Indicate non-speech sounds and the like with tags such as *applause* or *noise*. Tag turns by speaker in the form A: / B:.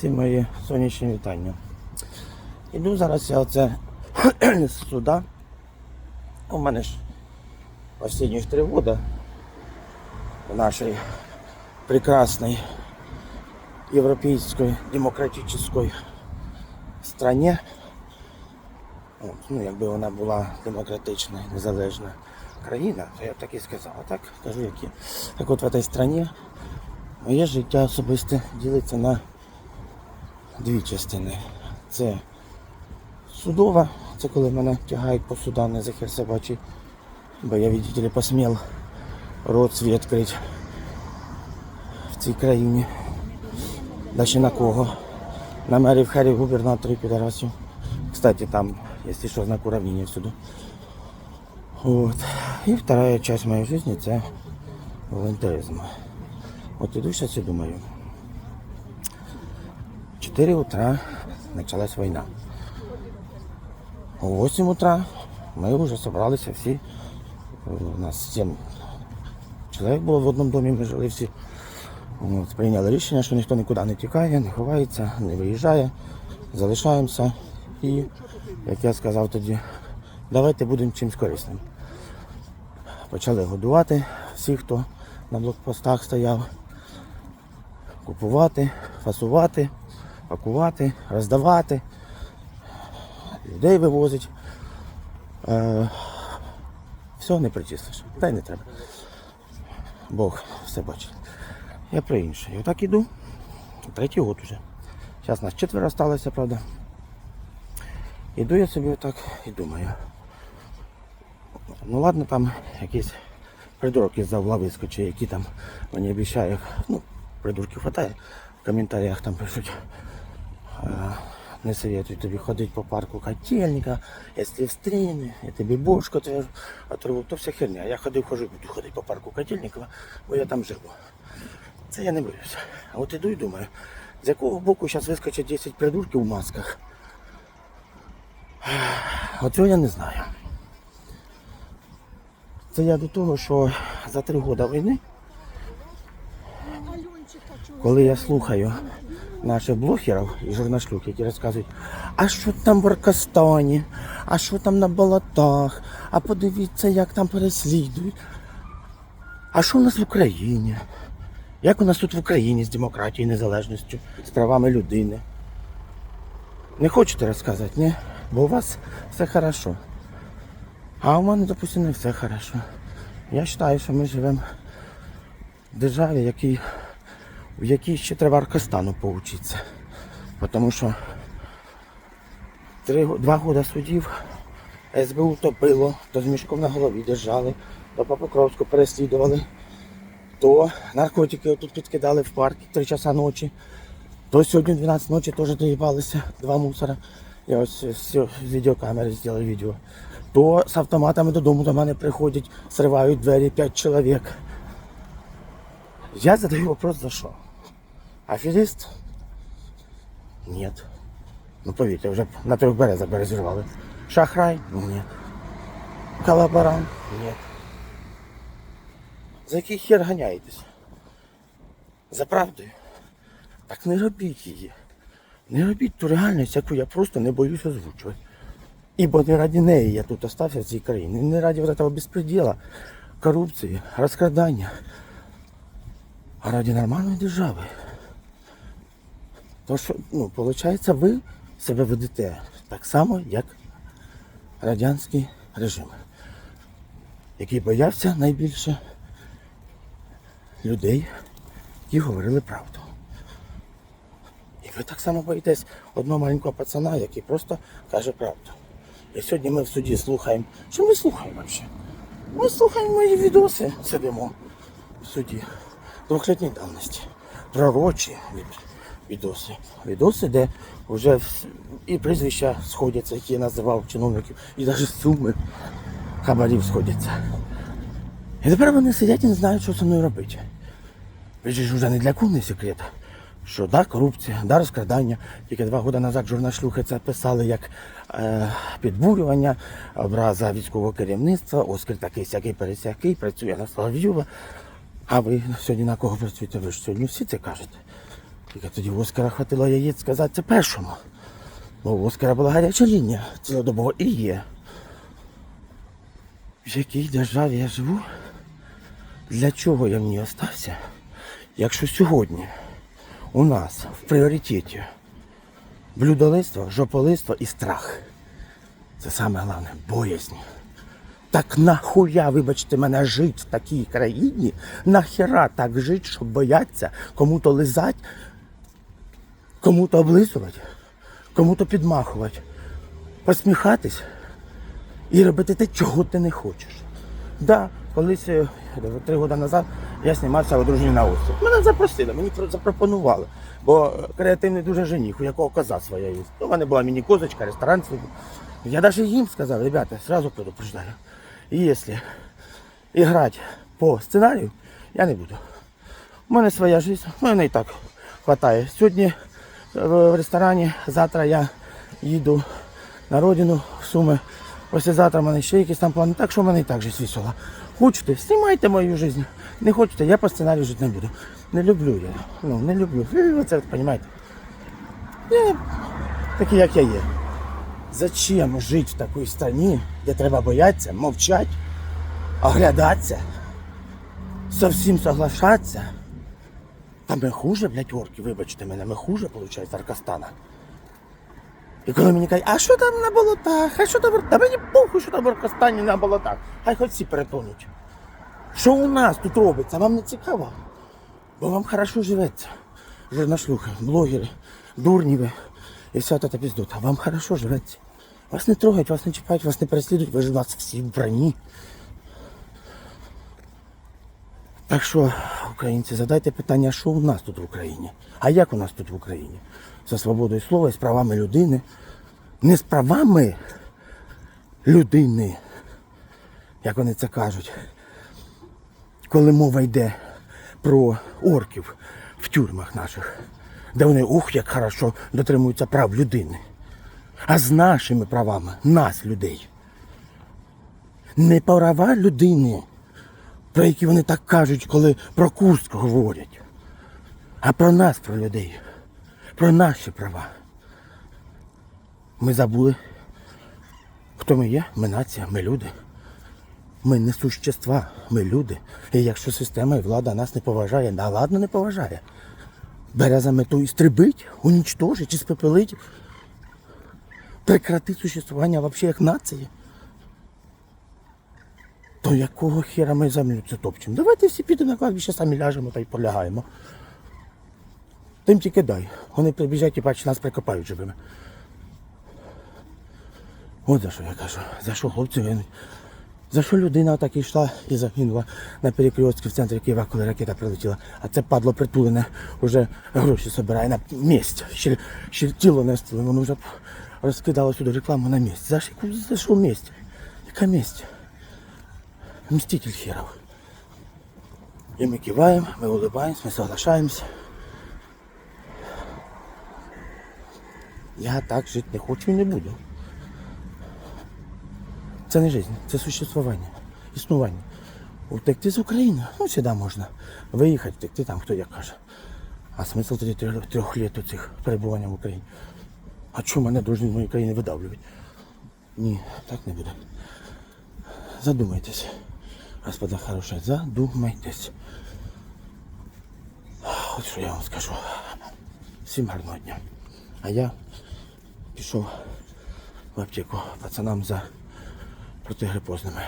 A: Всі мої сонячні вітання. Іду зараз я оце *clears throat* суда. У мене ж останніх три года в нашій прекрасній європейській демократичній стране. Ну, якби вона була демократична, незалежна країна, то я б так і сказав. А так кажу, які. Так от в цій країні моє життя особисте ділиться на дві частини. Це судова, це коли мене тягають по судам на захер собачий, бо я, видите ли, рот свій відкрити в цій країні. Да ще на кого? На мерів, херів, губернаторів, підарасів. Кстати, там, если что, знак уравнения всюду. Вот. И вторая часть моей жизни это волонтеризм. Вот иду сейчас и думаю. 4 утра началась война. В 8 утра мы уже собрались все. У нас 7 чоловік було в одному домі, ми жили всі. От, прийняли рішення, що ніхто нікуди не тікає, не ховається, не виїжджає. Залишаємося. І, як я сказав тоді, давайте будемо чимось корисним. Почали годувати всіх, хто на блокпостах стояв, купувати, фасувати, пакувати, роздавати, людей вивозить. Е, все не причислиш. Та й не треба. Бог все бачить. Я про інше. І отак іду. Третій год уже. Зараз нас четверо сталося, правда. Іду я собі отак і думаю. Ну ладно, там якийсь придурок із-за угла вискочить, які там мені обіцяють. Ну, придурків хватає. В коментарях там пишуть. «А, Не советую тобі ходити по парку котельника, якщо встріне, я тобі бошку твою то вся херня. Я ходив, хожу, буду ходити по парку котельникова, бо я там живу. Це я не боюся. А от іду і думаю, з якого боку зараз вискочить 10 придурків у масках. От цього я не знаю. Це я до того, що за три роки війни, коли я слухаю наших блогерів і журнашлюк, які розказують, а що там в Аркастані, а що там на болотах, а подивіться, як там переслідують. А що у нас в Україні? Як у нас тут в Україні з демократією, незалежністю, з правами людини? Не хочете розказати, ні? Бо у вас все хорошо. А у мене, допустим, не все хорошо. Я вважаю, що ми живемо в державі, якій, в якій ще треба Аркастану поучитися. Тому що три, два роки судів СБУ топило, то з мішком на голові держали, то по Покровську переслідували, то наркотики тут підкидали в парк 3 часа ночі. То сьогодні 12 ночі теж доїбалися два мусора. Я ось з відеокамери зробив відео. То з автоматами додому до мене приходять, сривають двері 5 чоловік. Я задаю вопрос за що? Аферист? Нет. Ну повірте, вже на трьох березах березірвали. Шахрай? Нет. Колаборант? Нет. За який хер ганяєтесь? За правдою? Так не робіть її. Не робіть ту реальність, яку я просто не боюсь озвучувати. Ібо не раді неї я тут остався в цій країні. Не раді вот этого безпреділа, корупції, розкрадання. А раді нормальної держави. То що, ну, виходить, ви себе ведете так само, як радянський режим, який боявся найбільше людей, які говорили правду. І ви так само боїтесь одного маленького пацана, який просто каже правду. І сьогодні ми в суді слухаємо. Що ми слухаємо взагалі? Ми слухаємо мої відоси, сидимо в суді двохлітній давності. Пророчі відоси. Відоси, де вже і прізвища сходяться, які я називав чиновників, і навіть суми хабарів сходяться. І тепер вони сидять і не знають, що зі мною робити. Ж вже не для кого не секрет, що да, корупція, да, розкрадання. Тільки два роки назад журнашлюхи це писали як е, підбурювання, образа військового керівництва, Оскар такий сякий пересякий, працює на Соловйова. А ви сьогодні на кого працюєте? Ви ж сьогодні всі це кажете. Тільки тоді Оскара хватило яєць сказати це першому. Бо у Оскара була гаряча лінія цілодобово і є. В якій державі я живу? Для чого я в ній остався? Якщо сьогодні у нас в пріоритеті блюдолиство, жополиство і страх. Це саме головне боязнь. Так нахуя, вибачте мене, жить в такій країні? Нахера так жить, щоб бояться кому-то лизать, кому-то облизувати, кому-то підмахувати, посміхатись і робити те, чого ти не хочеш. Да, колись е, три роки назад я знімався в одруженні на острів. Мене запросили, мені запропонували. Бо креативний дуже жених, у якого коза своя є. У мене була міні-козочка, ресторан свій. Я навіть їм сказав, ребята, сразу предупреждаю. Якщо грати по сценарію, я не буду. У мене своя життя, в мене і так вистачає. Сьогодні в ресторані, завтра я їду на родину в Суми. Післязавтра в мене ще якісь там плани, так що в мене і так життя весело. Хочете, знімайте мою життя. Не хочете, я по сценарію жити не буду. Не люблю я. Ну, не люблю. Ви це розумієте. Я такий, як я є. Зачем жити в такій страні, де треба боятися, мовчати, оглядатися, со всім соглашатися? Та ми хуже, блядь, орки, вибачте мене, ми хуже, виходить, Аркастана. І коли мені кажуть, а що там на болотах? А що там? Та мені похуй, що там в Аркастані на болотах. Хай хоч всі перетонуть. Що у нас тут робиться? Вам не цікаво? Бо вам хорошо живеться. Жирношлюхи, блогери, дурні ви і вся та піздота. Вам хорошо живеться. Вас не трогають, вас не чіпають, вас не переслідують, ви ж у нас всі в броні. Так що, українці, задайте питання, що у нас тут в Україні? А як у нас тут в Україні? За свободою слова і з правами людини. Не з правами людини, як вони це кажуть. Коли мова йде про орків в тюрмах наших, де вони ух, як хорошо дотримуються прав людини. А з нашими правами, нас, людей. Не права людини, про які вони так кажуть, коли про Курськ говорять, а про нас, про людей, про наші права. Ми забули, хто ми є, ми нація, ми люди. Ми не существа, ми люди. І якщо система і влада нас не поважає, да ладно не поважає. Бере за мету істребить, унічтожить чи спепелить, прекратить существування взагалі як нації. То якого хера ми землю топчемо? Давайте всі підемо на кладбище, самі ляжемо та й полягаємо. Тим тільки дай. Вони прибіжать і бачать, нас прикопають живими. От за що я кажу. За що хлопці гинуть. За що людина так йшла і загинула на перекрестці в центрі Києва, коли ракета прилетіла. А це падло притулене, вже гроші збирає на місць. Ще, ще тіло не стило, воно вже розкидало сюди рекламу на місць. За що, за що місць? Яка місць? Мститель херов. І ми киваємо, ми улыбаємось, ми соглашаємося. Я так жити не хочу і не буду. Це не життя, це существування, існування. Утекти з України, ну сюди можна. Виїхати, втекти там, хто як каже. А смисл тоді трьох, літ у цих перебування в Україні. А чому мене дуже з моєї країни видавлюють? Ні, так не буде. Задумайтесь. Господа хороші, задумайтесь. От що я вам скажу. Всім гарного дня. А я пішов в аптеку пацанам за протигрипозними.